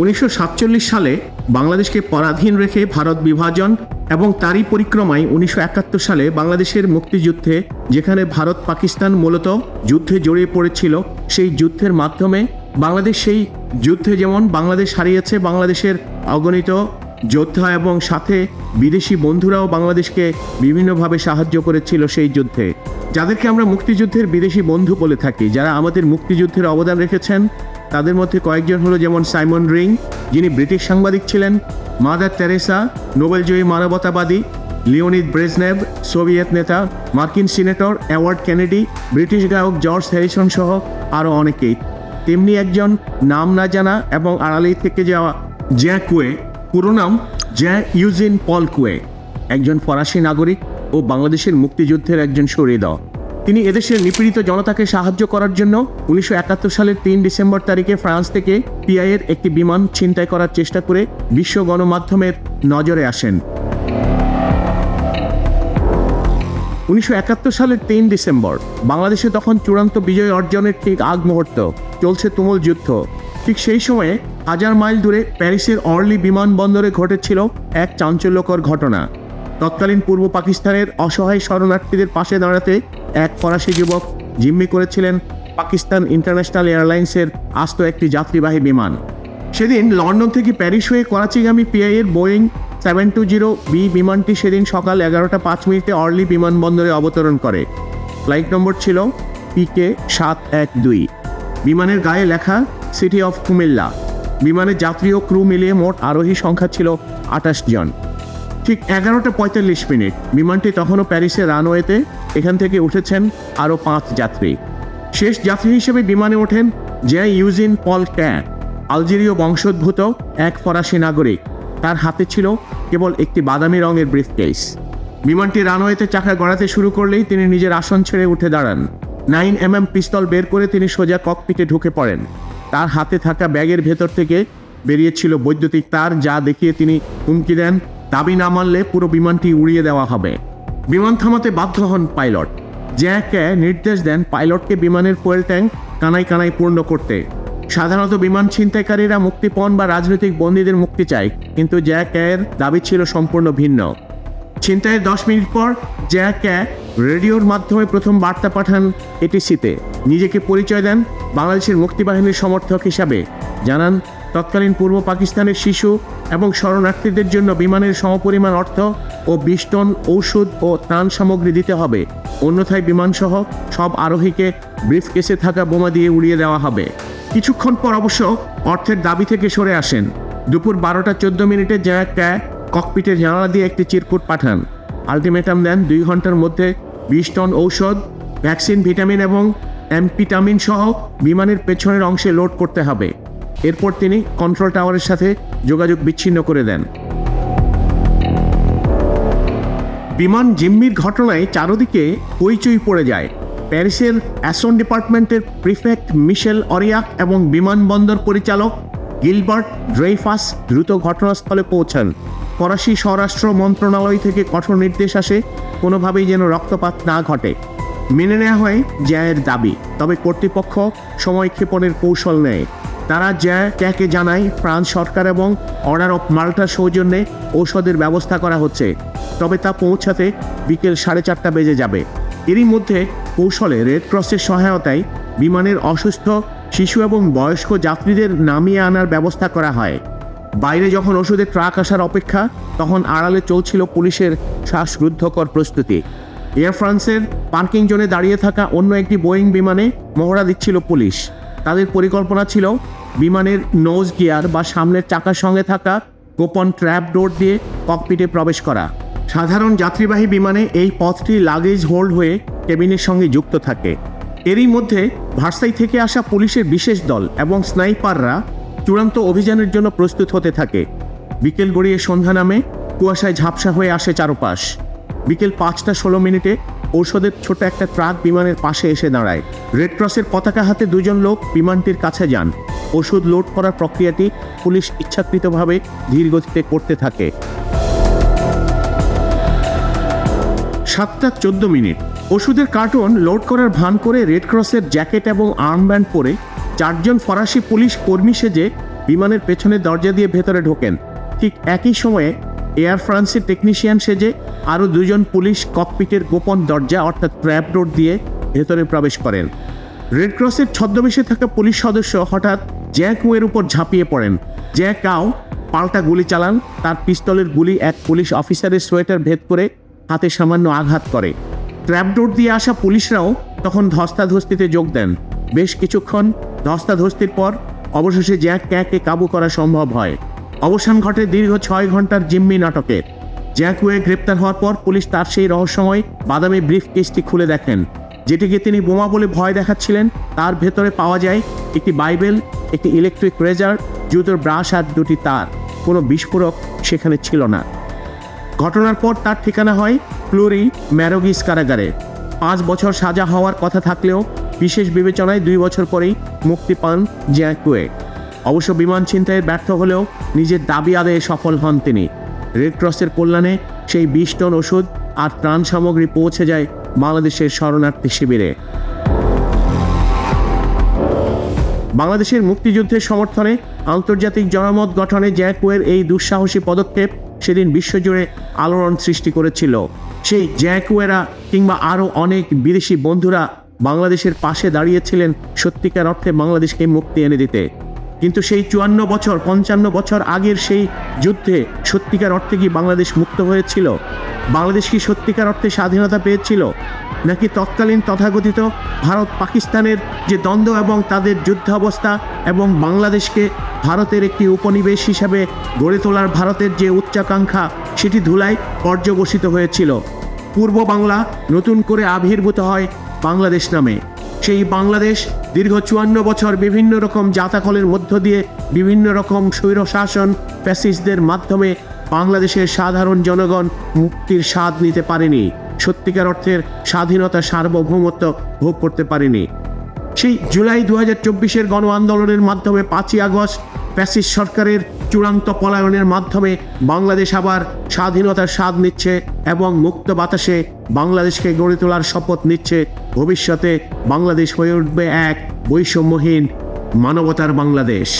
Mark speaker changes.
Speaker 1: উনিশশো সাতচল্লিশ সালে বাংলাদেশকে পরাধীন রেখে ভারত বিভাজন এবং তারই পরিক্রমায় উনিশশো একাত্তর সালে বাংলাদেশের মুক্তিযুদ্ধে যেখানে ভারত পাকিস্তান মূলত যুদ্ধে জড়িয়ে পড়েছিল, সেই যুদ্ধের মাধ্যমে বাংলাদেশ সেই যুদ্ধে যেমন বাংলাদেশ হারিয়েছে বাংলাদেশের অগণিত যোদ্ধা এবং সাথে বিদেশি বন্ধুরাও বাংলাদেশকে বিভিন্নভাবে সাহায্য করেছিল সেই যুদ্ধে। যাদেরকে আমরা মুক্তিযুদ্ধের বিদেশি বন্ধু বলে থাকি, যারা আমাদের মুক্তিযুদ্ধের অবদান রেখেছেন তাদের মধ্যে কয়েকজন হলো যেমন সাইমন রিং, যিনি ব্রিটিশ সাংবাদিক ছিলেন, মাদার তেরেসা নোবেলজয়ী মানবতাবাদী লিওনিদ ব্রেজনেভ, সোভিয়েত নেতা, মার্কিন সিনেটর অ্যাওয়ার্ড কেনেডি, ব্রিটিশ গায়ক জর্জ হ্যারিসন সহ আরও অনেকেই। তেমনি একজন নাম না জানা এবং আড়ালেই থেকে যাওয়া জ্যা কুয়ে, পুরো নাম জ্যা ইউজিন পল কুয়ে, একজন ফরাসি নাগরিক ও বাংলাদেশের মুক্তিযুদ্ধের একজন শহীদ তিনি এদেশের নিপীড়িত জনতাকে সাহায্য করার জন্য উনিশশো একাত্তর সালের তিন ডিসেম্বর তারিখে ফ্রান্স থেকে পিআইয়ের একটি বিমান ছিনতাই করার চেষ্টা করে বিশ্ব গণমাধ্যমের নজরে আসেন। উনিশশো একাত্তর সালের তিন ডিসেম্বর, বাংলাদেশে তখন চূড়ান্ত বিজয় অর্জনের ঠিক আগ মুহূর্ত, চলছে তুমুল যুদ্ধ। ঠিক সেই সময়ে হাজার মাইল দূরে প্যারিসের অর্লি বিমানবন্দরে ঘটেছিল এক চাঞ্চল্যকর ঘটনা। তৎকালীন পূর্ব পাকিস্তানের অসহায় শরণার্থীদের পাশে দাঁড়াতে এক ফরাসি যুবক জিম্মি করেছিলেন পাকিস্তান ইন্টারন্যাশনাল এয়ারলাইন্সের আস্ত একটি যাত্রীবাহী বিমান। সেদিন লন্ডন থেকে প্যারিস হয়ে করাচিগামী পিআইয়ের Boeing seven two zero B বিমানটি সেদিন সকাল এগারোটা পাঁচ মিনিটে অর্লি বিমানবন্দরে অবতরণ করে। ফ্লাইট নম্বর ছিল পিকে সাত এক দুই। বিমানের গায়ে লেখা সিটি অফ কুমিল্লা। বিমানের যাত্রী ও ক্রু মিলিয়ে মোট আরোহী সংখ্যা ছিল আঠাশ জন। ঠিক এগারোটা পঁয়তাল্লিশ মিনিট। বিমানটি তখনও প্যারিসের রানওয়েতে এখান থেকে উঠেছেন আরও পাঁচ যাত্রী। শেষ যাত্রী হিসেবে বিমানে ওঠেন জ্যা ইউজিন পল ক্যা আলজেরীয় বংশোদ্ভূত এক ফরাসি নাগরিক। তার হাতে ছিল কেবল একটি বাদামি রঙের ব্রিফকেস। বিমানটি রানওয়েতে চাকা গড়াতে শুরু করলেই তিনি নিজের আসন ছেড়ে উঠে দাঁড়ান। নাইন এম এম পিস্তল বের করে তিনি সোজা ককপিটে ঢুকে পড়েন। তার হাতে থাকা ব্যাগের ভেতর থেকে বেরিয়েছিল বৈদ্যুতিক তার যা দেখিয়ে তিনি হুমকি দেন, দাবি না মানলে পুরো বিমানটি উড়িয়ে দেওয়া হবে। বিমান থামাতে বাধ্য হন পাইলট। জ্যাকে নির্দেশ দেন পাইলটকে বিমানের ফুয়েল ট্যাঙ্ক কানাই কানাই পূর্ণ করতে। সাধারণত বিমান ছিনতাইকারীরা মুক্তিপণ বা রাজনৈতিক বন্দীদের মুক্তি চায়, কিন্তু জ্যাকের দাবি ছিল সম্পূর্ণ ভিন্ন। ছিনতাইয়ের দশ মিনিট পর জ্যাকে রেডিওর মাধ্যমে প্রথম বার্তা পাঠান এটিসিতে। নিজেকে পরিচয় দেন বাংলাদেশের মুক্তিবাহিনীর সমর্থক হিসাবে। জানান তৎকালীন পূর্ব পাকিস্তানের শিশু এবং শরণার্থীদের জন্য বিমানের সমপরিমাণ অর্থ ও বিশ টন ঔষধ ও ত্রাণ সামগ্রী দিতে হবে। অন্যথায় বিমানসহ সব আরোহীকে ব্রিফকেসে থাকা বোমা দিয়ে উড়িয়ে দেওয়া হবে। কিছুক্ষণ পর অবশ্য অর্থের দাবি থেকে সরে আসেন। দুপুর বারোটা চোদ্দ মিনিটে জ্যাকা ককপিটের জানালা দিয়ে একটি চিরকুট পাঠান। আলটিমেটাম দেন দুই ঘণ্টার মধ্যে বিশ টন ঔষধ, ভ্যাকসিন, ভিটামিন এবং অ্যাম্পিটামিন সহ বিমানের পেছনের অংশে লোড করতে হবে। এরপর তিনি কন্ট্রোল টাওয়ারের সাথে যোগাযোগ বিচ্ছিন্ন করে দেন। বিমান জিম্মির ঘটনায় চারদিকে হইচই পড়ে যায়। প্যারিসের অ্যাসন ডিপার্টমেন্টের প্রিফেক্ট মিশেল অরিয়াক এবং বিমানবন্দর পরিচালক গিলবার্ট ড্রেইফাস দ্রুত ঘটনাস্থলে পৌঁছান। ফরাসি স্বরাষ্ট্র মন্ত্রণালয় থেকে কঠোর নির্দেশ আসে, কোনোভাবেই যেন রক্তপাত না ঘটে। মেনে নেওয়া হয় জ্যায়ের দাবি, তবে কর্তৃপক্ষ সময় ক্ষেপণের কৌশল নেয়। তারা জ্যা ক্যাকে জানায়, ফ্রান্স সরকার এবং অর্ডার অফ মাল্টার সৌজন্যে ঔষধের ব্যবস্থা করা হচ্ছে। তবে তা পৌঁছাতে বিকেল সাড়ে চারটা বেজে যাবে। এরই মধ্যে কৌশলে রেড ক্রসের সহায়তায় বিমানের অসুস্থ শিশু এবং বয়স্ক যাত্রীদের নামিয়ে আনার ব্যবস্থা করা হয়। বাইরে যখন ওষুধের ট্রাক আসার অপেক্ষা, তখন আড়ালে চলছিল পুলিশের শ্বাসরুদ্ধকর প্রস্তুতি। এয়ার ফ্রান্সের পার্কিং জোনে দাঁড়িয়ে থাকা অন্য একটি বোয়িং বিমানে মহড়া দিচ্ছিল পুলিশ। তাদের পরিকল্পনা ছিল বিমানের নোজ গিয়ার বা সামনের চাকার সঙ্গে থাকা গোপন ট্র্যাপ ডোর দিয়ে ককপিটে প্রবেশ করা। সাধারণ যাত্রীবাহী বিমানে এই পথটি লাগেজ হোল্ড হয়ে কেবিনের সঙ্গে যুক্ত থাকে। এরই মধ্যে ভার্সাই থেকে আসা পুলিশের বিশেষ দল এবং স্নাইপাররা চূড়ান্ত অভিযানের জন্য প্রস্তুত হতে থাকে। বিকেল গড়িয়ে সন্ধ্যা নামে কুয়াশায় ঝাপসা হয়ে আসে চারপাশ। বিকেল পাঁচটা ষোলো মিনিটে ঔষধের ছোট একটা ট্রাক বিমানের পাশে এসে দাঁড়ায়। রেড ক্রসের পতাকা হাতে দুজন লোক বিমানটির কাছে যান। ওষুধ লোড করার প্রক্রিয়াটি পুলিশ ইচ্ছাকৃতভাবে ধীরগতিতে করতে থাকে। সাতটা চোদ্দ মিনিট। ওষুধের কার্টন লোড করার ভান করে রেড ক্রসের জ্যাকেট এবং আর্মব্যান্ড পরে চারজন ফরাসি পুলিশ কর্মী সেজে বিমানের পেছনের দরজা দিয়ে ভেতরে ঢোকেন। ঠিক একই সময়ে এয়ার ফ্রান্সের টেকনিশিয়ান সেজে আরও দুজন পুলিশ ককপিটের গোপন দরজা অর্থাৎ ট্র্যাপ ডোর দিয়ে ভেতরে প্রবেশ করেন। রেড ক্রসের ছদ্মবেশে থাকা পুলিশ সদস্য হঠাৎ জ্যাক ওয়ের উপর ঝাঁপিয়ে পড়েন। জ্যাক আও পাল্টা গুলি চালান, তার পিস্তলের গুলি এক পুলিশ অফিসারের সোয়েটার ভেদ করে হাতে সামান্য আঘাত করে। ট্র্যাপডোর দিয়ে আসা পুলিশরাও তখন ধস্তাধস্তিতে যোগ দেন। বেশ কিছুক্ষণ ধস্তাধস্তির পর অবশেষে জ্যাক ক্যাকে কাবু করা সম্ভব হয়। অবসান ঘটে দীর্ঘ ছয় ঘণ্টার জিম্মি নাটকের জ্যাকুয়ে গ্রেপ্তার হওয়ার পর পুলিশ তার সেই রহস্যময় বাদামি ব্রিফ কেসটি খুলে দেখেন, যেটিকে তিনি বোমা বলে ভয় দেখাচ্ছিলেন। তার ভেতরে পাওয়া যায় একটি বাইবেল, একটি ইলেকট্রিক রেজার জুতোর ব্রাশ আর দুটি তার। কোনো বিস্ফোরক সেখানে ছিল না। ঘটনার পর তার ঠিকানা হয় প্লুরি ম্যারোগিস কারাগারে। পাঁচ বছর সাজা হওয়ার কথা থাকলেও বিশেষ বিবেচনায় দুই বছর পরেই মুক্তি পান জ্যাকুয়ে অবশ্য বিমান ছিনতাইয়ের ব্যর্থ হলেও নিজের দাবি আদায়ে সফল হন তিনি। রেড ক্রসের কল্যাণে সেই বিশ টন ওষুধ আর ত্রাণ সামগ্রী পৌঁছে যায় বাংলাদেশের শরণার্থী শিবিরে। বাংলাদেশের মুক্তিযুদ্ধের সমর্থনে আন্তর্জাতিক জনমত গঠনে জ্যাকুয়ের এই দুঃসাহসী পদক্ষেপ সেদিন বিশ্বজুড়ে আলোড়ন সৃষ্টি করেছিল। সেই জ্যাকুয়েরা কিংবা আরও অনেক বিদেশি বন্ধুরা বাংলাদেশের পাশে দাঁড়িয়েছিলেন সত্যিকার অর্থে বাংলাদেশকে মুক্তি এনে দিতে। কিন্তু সেই চুয়ান্ন বছর, পঞ্চান্ন বছর আগের সেই যুদ্ধে সত্যিকার অর্থে কি বাংলাদেশ মুক্ত হয়েছিল? বাংলাদেশ কি সত্যিকার অর্থে স্বাধীনতা পেয়েছিল? নাকি তৎকালীন তথাকথিত ভারত পাকিস্তানের যে দ্বন্দ্ব এবং তাদের যুদ্ধাবস্থা এবং বাংলাদেশকে ভারতের একটি উপনিবেশ হিসাবে গড়ে তোলার ভারতের যে উচ্চাকাঙ্ক্ষা, সেটি ধুলায় পর্যবসিত হয়েছিল। পূর্ব বাংলা নতুন করে আবির্ভূত হয় বাংলাদেশ নামে। সেই বাংলাদেশ দীর্ঘ চুয়ান্ন বছর বিভিন্ন রকম জাতাকলের মধ্য দিয়ে বিভিন্ন রকম স্বৈরশাসন প্যাসিসদের মাধ্যমে বাংলাদেশের সাধারণ জনগণ মুক্তির স্বাদ নিতে পারেনি। সত্যিকার অর্থের স্বাধীনতা সার্বভৌমত্ব ভোগ করতে পারেনি। সেই জুলাই দু হাজার চব্বিশের গণ আন্দোলনের মাধ্যমে পাঁচই আগস্ট প্যাসিস সরকারের চূড়ান্ত পলায়নের মাধ্যমে বাংলাদেশ আবার স্বাধীনতার স্বাদ নিচ্ছে এবং মুক্ত বাতাসে বাংলাদেশকে গড়ে তোলার শপথ নিচ্ছে ভবিষ্যতে বাংলাদেশ হয়ে উঠবে এক বৈষম্যহীন মানবতার বাংলাদেশ।